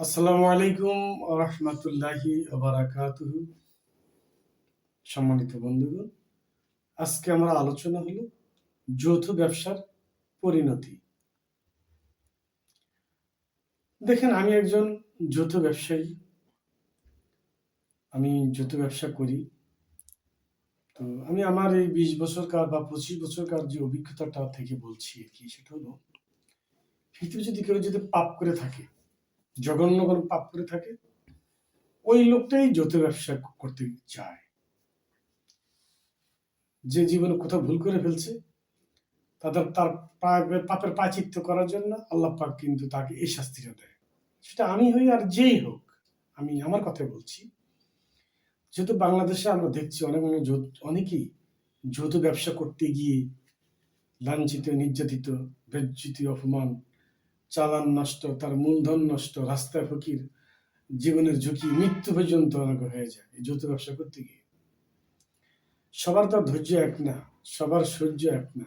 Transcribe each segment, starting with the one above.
আসসালামু আলাইকুম রহমতুল্লাহি বারাকাতুহ সম্মানিত বন্ধুগণ, আজকে আমার আলোচনা হলো যৌথ ব্যবসার পরিণতি। দেখেন, আমি একজন যৌথ ব্যবসায়ী। আমি যৌথ ব্যবসা করি। তো আমি আমার এই বিশ বছরকার বা পঁচিশ বছরকার যে অভিজ্ঞতাটা থেকে বলছি আর কি, সেটা হলো পৃথিবী যদি কেউ যদি পাপ করে থাকে জঘন্য কোনো পাপ করে থাকে, ওই লোকটাই যৌথ ব্যবসা করতে চায়। যে জীবনে কোথাও ভুল করে ফেলছে, তাদের তার পাপের প্রাচিত্য করার জন্য আল্লাহ পাক কিন্তু তাকে এই শাস্তিটা দেয়। সেটা আমি হই আর যেই হোক, আমি আমার কথা বলছি। যেহেতু বাংলাদেশে আমরা দেখছি অনেক অনেক অনেকেই যৌথ ব্যবসা করতে গিয়ে লাঞ্ছিত, নির্যাতিত, বেজ্জিত, অপমান চালান নষ্ট, তার মূলধন নষ্ট রাস্তা ফকির, জীবনের ঝুঁকি, মৃত্যু পর্যন্ত অনেক হয়ে যায়। এই যৌথ ব্যবসা করতে গিয়ে সবার তো আর ধৈর্য এক না, সবার সহ্য এক না,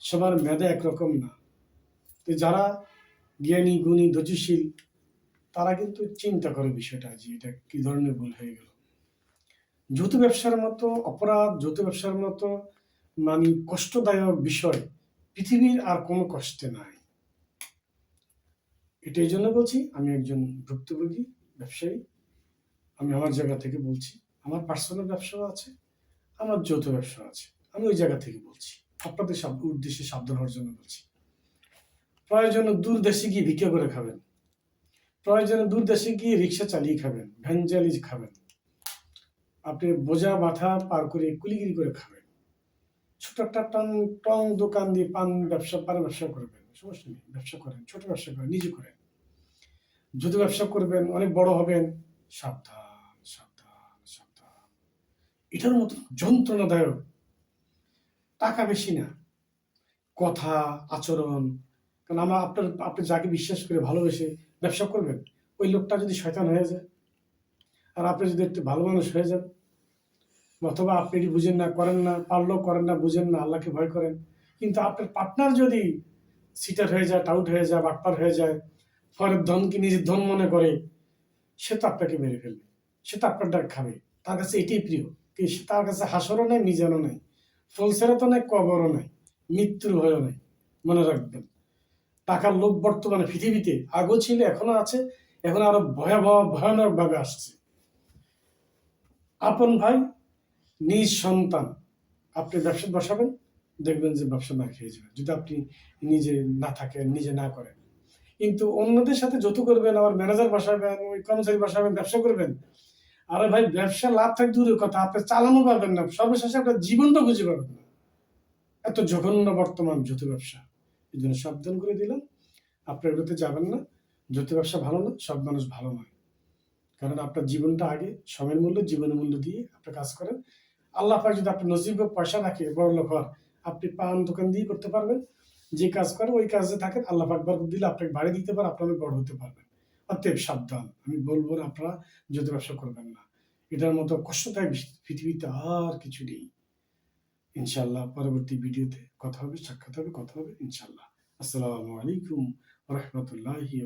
সবার মেধা একরকম না। তো যারা জ্ঞানী, গুণী, ধৈর্যশীল, তারা কিন্তু চিন্তা করে বিষয়টা যে এটা কি ধরনের ভুল হয়ে গেল। যৌথ ব্যবসার মতো অপরাধ, যৌথ ব্যবসার মতো মানে কষ্টদায়ক বিষয় পৃথিবীর আর কোনো কষ্টে নাই। এটা এই জন্য বলছি, আমি একজন ভুক্তভোগী, ব্যবসায়ী। আমি আমার জায়গা থেকে বলছি, আমার পার্সোনাল ব্যবসাও আছে, আমার যৌথ ব্যবসা আছে, আমি ওই জায়গা থেকে বলছি। আপনাদের উদ্দেশ্যে সাবধান হওয়ার জন্য বলছি। প্রয়োজনে দূর দেশে গিয়ে ভিক্ষা করে খাবেন। প্রয়োজনে দূর দেশে গিয়ে রিক্সা চালিয়ে খাবেন, ভ্যান চালিয়ে খাবেন। আপনি বোঝা মাথা পার করে কুলিগিরি করে খাবেন। ছোট একটা টং টং দোকান দিয়ে পান ব্যবসা পান ব্যবসা করবেন। সমস্যা নেই ব্যবসা করেন, ছোট ব্যবসা করেন, নিজে করেন। যদি ব্যবসা করবেন, অনেক বড় হবেন, সাবধান সাবধান সাবধান। এটার মতো যন্ত্রণাদায়ক। টাকা বেশি না। কথা, আচরণ, কারণ আমার আপনার, আপনি যাকে বিশ্বাস করে ভালোবেসে ব্যবসা করবেন, ওই লোকটা যদি শয়তান হয়ে যায়, আর আপনি যদি একটু ভালো মানুষ হয়ে যান, অথবা আপনি বুঝেন না, করেন না, পারলেও করেন না, বুঝেন না, আল্লাহকে ভয় করেন, কিন্তু আপনার পার্টনার যদি সিটার হয়ে যায় টাউট হয়ে যায়, বাটপার হয়ে যায়। পরের ধনকে নিজের ধন মনে করে? সে তো আপনাকে মেরে ফেলবে। সে তো আপনার ডাক খাবে। তার কাছে এটাই প্রিয়। কি সে- তার কাছে হাসরও নেই, মিজানও নেই। ফলসেরও তো নেই, কবরও নেই। মৃত্যুর ভয়ও নেই। মনে রাখবেন। টাকার লোভ বর্তমানে পৃথিবীতে আগেও ছিল এখনও আছে। এখন আরও ভয়াবহ ভয়ানক ভাবে আসছে। আপন ভাই নিজ সন্তান আপনি ব্যবসা বসাবেন। দেখবেন যে ব্যবসা না খেয়ে যাবে যদি আপনি নিজে না থাকেন, নিজে না করেন। কিন্তু অন্যদের সাথে যত করবেন আবার ম্যানেজার বসাবেন, ওই কর্মচারী বসাবেন, ব্যবসা করবেন, আরে ভাই, ব্যবসা লাভ থাক দূরের কথা, আপনি চালানো পারবেন না, সর্বশেষে আপনার জীবনটা খুঁজে পাবেন না। এত জঘন্য বর্তমান যৌথ ব্যবসা, এই জন্য সাবধান করে দিলাম, আপনি এগুলোতে যাবেন না যৌথ ব্যবসা ভালো না, সব মানুষ ভালো নয়। কারণ আপনার জীবনটা আগে, সময়ের মূল্য, জীবনের মূল্য দিয়ে আপনি কাজ করেন। আল্লাহ পাক যদি আপনার নসিবে পয়সা রাখে বড় লোক হওয়ার আপনি পান দোকান দিয়ে করতে পারবেন। যে কাজ করেন ওই কাজে থাকেন। আল্লাহ পাক দিলে আপনাকে বাড়ি দিতে পারে আপনার বড় হতে পারবেন। অতএব সাবধান। আমি বলব আপনারা যৌথ ব্যবসা করবেন না। এটার মতো কষ্টদায়ক পৃথিবীতে আর কিছু নেই। ইনশাল্লাহ পরবর্তী ভিডিওতে কথা হবে, সাক্ষাৎ হবে, কথা হবে ইনশাল্লাহ আসসালামু আলাইকুম রহমতুল্লাহি